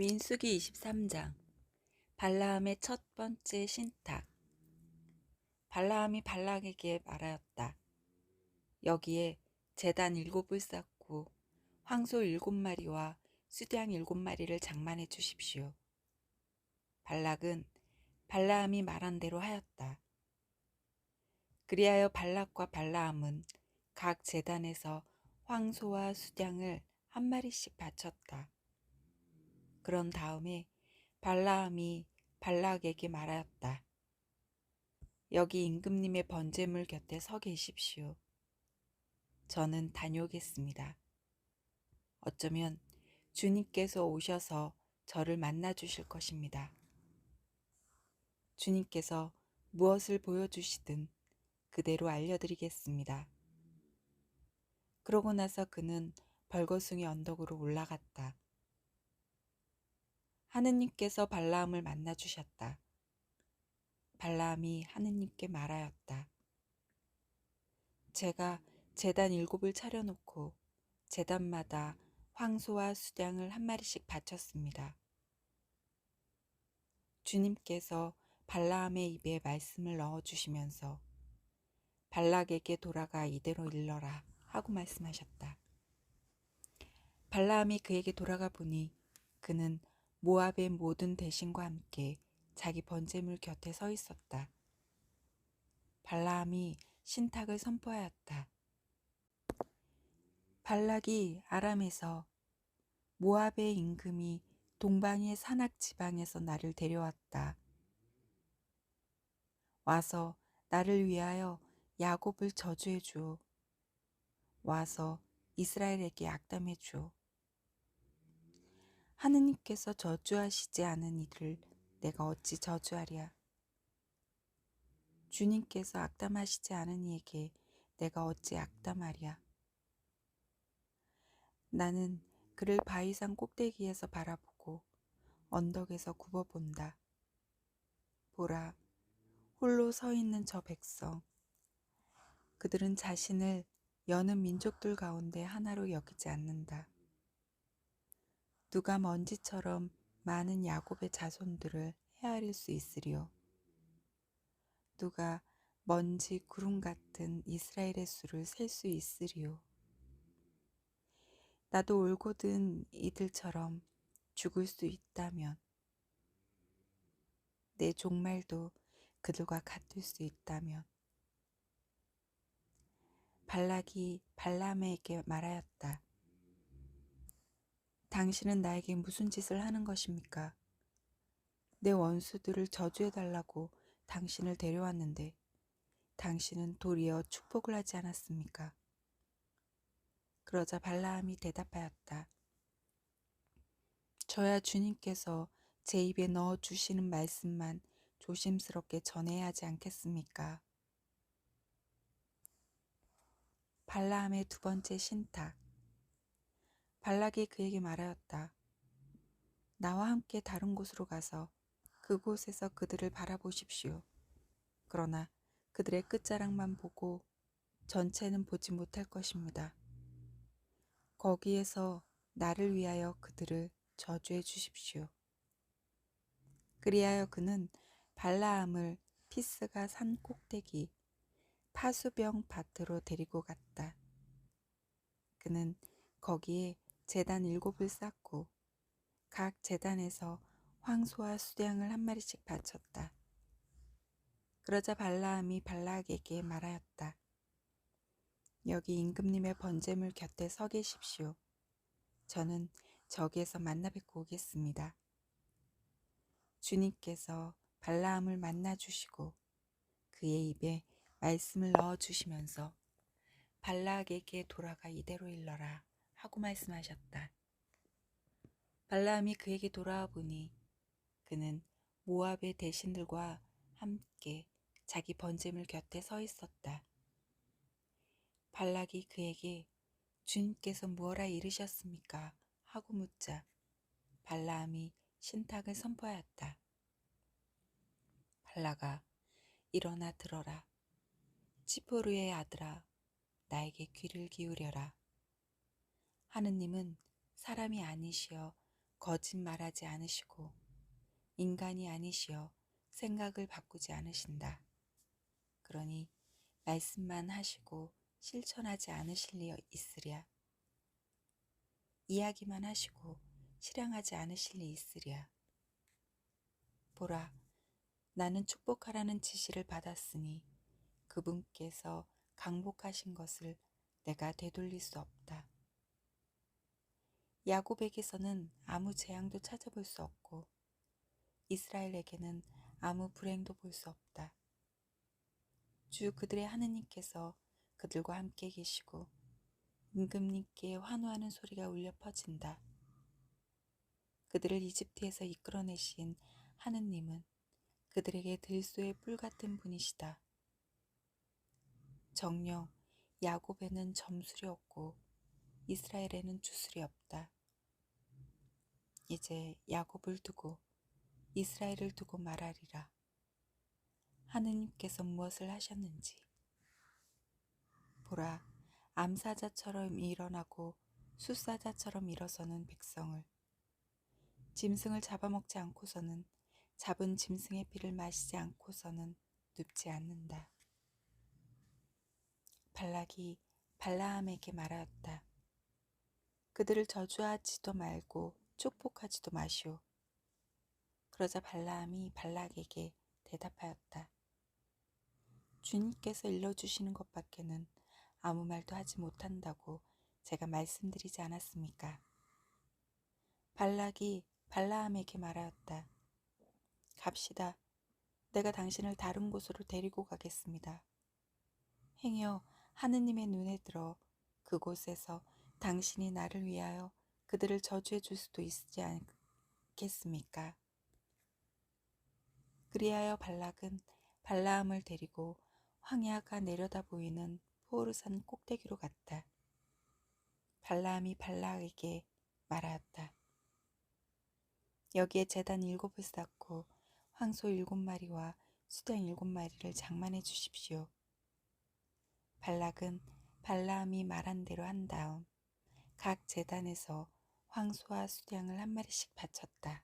민수기 23장 발라함의 첫 번째 신탁 발라함이 발락에게 말하였다. 여기에 재단 일곱을 쌓고 황소 일곱 마리와 수량 일곱 마리를 장만해 주십시오. 발락은 발라함이 말한 대로 하였다. 그리하여 발락과 발라함은 각 재단에서 황소와 수량을 한 마리씩 바쳤다. 그런 다음에 발라함이 발락에게 말하였다. 여기 임금님의 번제물 곁에 서 계십시오. 저는 다녀오겠습니다. 어쩌면 주님께서 오셔서 저를 만나 주실 것입니다. 주님께서 무엇을 보여주시든 그대로 알려드리겠습니다. 그러고 나서 그는 벌거숭이 언덕으로 올라갔다. 하느님께서 발라함을 만나 주셨다. 발라함이 하느님께 말하였다. 제가 재단 일곱을 차려놓고 재단마다 황소와 수량을 한 마리씩 바쳤습니다. 주님께서 발라함의 입에 말씀을 넣어 주시면서 발락에게 돌아가 이대로 일러라 하고 말씀하셨다. 발라함이 그에게 돌아가 보니 그는 모압의 모든 대신과 함께 자기 번제물 곁에 서 있었다. 발라함이 신탁을 선포하였다. 발락이 아람에서 모압의 임금이 동방의 산악 지방에서 나를 데려왔다. 와서 나를 위하여 야곱을 저주해 주오. 와서 이스라엘에게 악담해 주오. 하느님께서 저주하시지 않은 이를 내가 어찌 저주하랴? 주님께서 악담하시지 않은 이에게 내가 어찌 악담하랴? 나는 그를 바위산 꼭대기에서 바라보고 언덕에서 굽어본다. 보라, 홀로 서 있는 저 백성. 그들은 자신을 여느 민족들 가운데 하나로 여기지 않는다. 누가 먼지처럼 많은 야곱의 자손들을 헤아릴 수 있으리요. 누가 먼지 구름 같은 이스라엘의 수를 셀 수 있으리요. 나도 올곧은 이들처럼 죽을 수 있다면 내 종말도 그들과 같을 수 있다면 발락이 발람에게 말하였다. 당신은 나에게 무슨 짓을 하는 것입니까? 내 원수들을 저주해달라고 당신을 데려왔는데 당신은 도리어 축복을 하지 않았습니까? 그러자 발라함이 대답하였다. 저야 주님께서 제 입에 넣어 주시는 말씀만 조심스럽게 전해야 하지 않겠습니까? 발라함의 두 번째 신탁. 발락이 그에게 말하였다. 나와 함께 다른 곳으로 가서 그곳에서 그들을 바라보십시오. 그러나 그들의 끝자락만 보고 전체는 보지 못할 것입니다. 거기에서 나를 위하여 그들을 저주해 주십시오. 그리하여 그는 발라함을 피스가 산 꼭대기 파수병 밭으로 데리고 갔다. 그는 거기에 재단 일곱을 쌓고 각 재단에서 황소와 수량을 한 마리씩 바쳤다. 그러자 발라함이 발락에게 말하였다. 여기 임금님의 번제물 곁에 서 계십시오. 저는 저기에서 만나 뵙고 오겠습니다. 주님께서 발라함을 만나 주시고 그의 입에 말씀을 넣어 주시면서 발락에게 돌아가 이대로 일러라 하고 말씀하셨다. 발라함이 그에게 돌아와 보니 그는 모압의 대신들과 함께 자기 번제물 곁에 서 있었다. 발락이 그에게 주님께서 무엇라 이르셨습니까? 하고 묻자 발라함이 신탁을 선포하였다. 발라가 일어나 들어라. 치포르의 아들아, 나에게 귀를 기울여라. 하느님은 사람이 아니시여 거짓말하지 않으시고 인간이 아니시여 생각을 바꾸지 않으신다. 그러니 말씀만 하시고 실천하지 않으실 리 있으랴. 이야기만 하시고 실행하지 않으실 리 있으랴. 보라, 나는 축복하라는 지시를 받았으니 그분께서 강복하신 것을 내가 되돌릴 수 없다. 야곱에게서는 아무 재앙도 찾아볼 수 없고 이스라엘에게는 아무 불행도 볼 수 없다. 주 그들의 하느님께서 그들과 함께 계시고 임금님께 환호하는 소리가 울려 퍼진다. 그들을 이집트에서 이끌어내신 하느님은 그들에게 들소의 뿔 같은 분이시다. 정녕 야곱에는 점술이 없고 이스라엘에는 주술이 없다. 이제 야곱을 두고 이스라엘을 두고 말하리라. 하느님께서 무엇을 하셨는지. 보라, 암사자처럼 일어나고 숫사자처럼 일어서는 백성을 짐승을 잡아먹지 않고서는 잡은 짐승의 피를 마시지 않고서는 눕지 않는다. 발락이 발라함에게 말하였다. 그들을 저주하지도 말고 축복하지도 마시오. 그러자 발라함이 발락에게 대답하였다. 주님께서 일러주시는 것밖에는 아무 말도 하지 못한다고 제가 말씀드리지 않았습니까? 발락이 발라함에게 말하였다. 갑시다. 내가 당신을 다른 곳으로 데리고 가겠습니다. 행여 하느님의 눈에 들어 그곳에서 당신이 나를 위하여 그들을 저주해 줄 수도 있지 않겠습니까? 그리하여 발락은 발라함을 데리고 황야가 내려다 보이는 포르산 꼭대기로 갔다. 발라함이 발락에게 말하였다. 여기에 재단 일곱을 쌓고 황소 일곱 마리와 수장 일곱 마리를 장만해 주십시오. 발락은 발라함이 말한 대로 한 다음 각 재단에서 황소와 수량을 한 마리씩 바쳤다.